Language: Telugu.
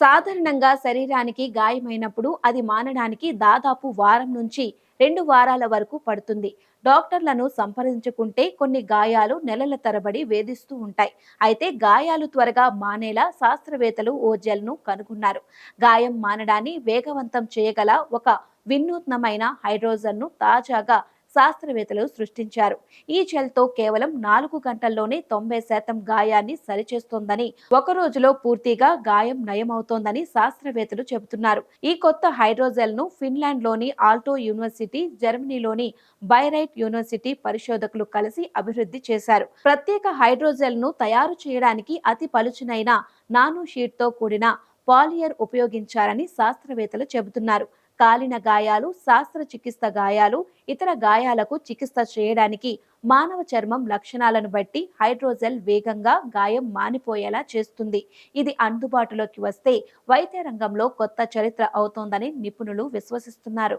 సాధారణంగా శరీరానికి గాయమైనప్పుడు అది మానడానికి దాదాపు వారం నుంచి రెండు వారాల వరకు పడుతుంది. డాక్టర్లను సంప్రదించుకుంటే కొన్ని గాయాలు నెలల తరబడి వేధిస్తూ ఉంటాయి. అయితే గాయాలు త్వరగా మానేలా శాస్త్రవేత్తలు ఓ జెల్ను కనుగొన్నారు. గాయం మానడాన్ని వేగవంతం చేయగల ఒక వినూత్నమైన హైడ్రోజన్ను తాజాగా శాస్త్రవేత్తలు సృష్టించారు. ఈ జెల్తో కేవలం నాలుగు గంటల్లోనే తొంభై శాతం గాయాన్ని సరిచేస్తోందని ఒక రోజులో పూర్తిగా గాయం నయమవుతోందని శాస్త్రవేత్తలు చెబుతున్నారు. ఈ కొత్త హైడ్రోజెల్ను ఫిన్లాండ్లోని ఆల్టో యూనివర్సిటీ జర్మనీలోని బైరైట్ యూనివర్సిటీ పరిశోధకులు కలిసి అభివృద్ధి చేశారు. ప్రత్యేక హైడ్రోజెల్ను తయారు చేయడానికి అతి పలుచనైన నానో షీట్తో కూడిన పాలియర్ ఉపయోగించారని శాస్త్రవేత్తలు చెబుతున్నారు. కాలిన గాయాలు శస్త్రచికిత్స గాయాలు ఇతర గాయాలకు చికిత్స చేయడానికి మానవ చర్మం లక్షణాలను బట్టి హైడ్రోజెల్ వేగంగా గాయం మానిపోయేలా చేస్తుంది. ఇది అందుబాటులోకి వస్తే వైద్య రంగంలో కొత్త చరిత్ర అవుతోందని నిపుణులు విశ్వసిస్తున్నారు.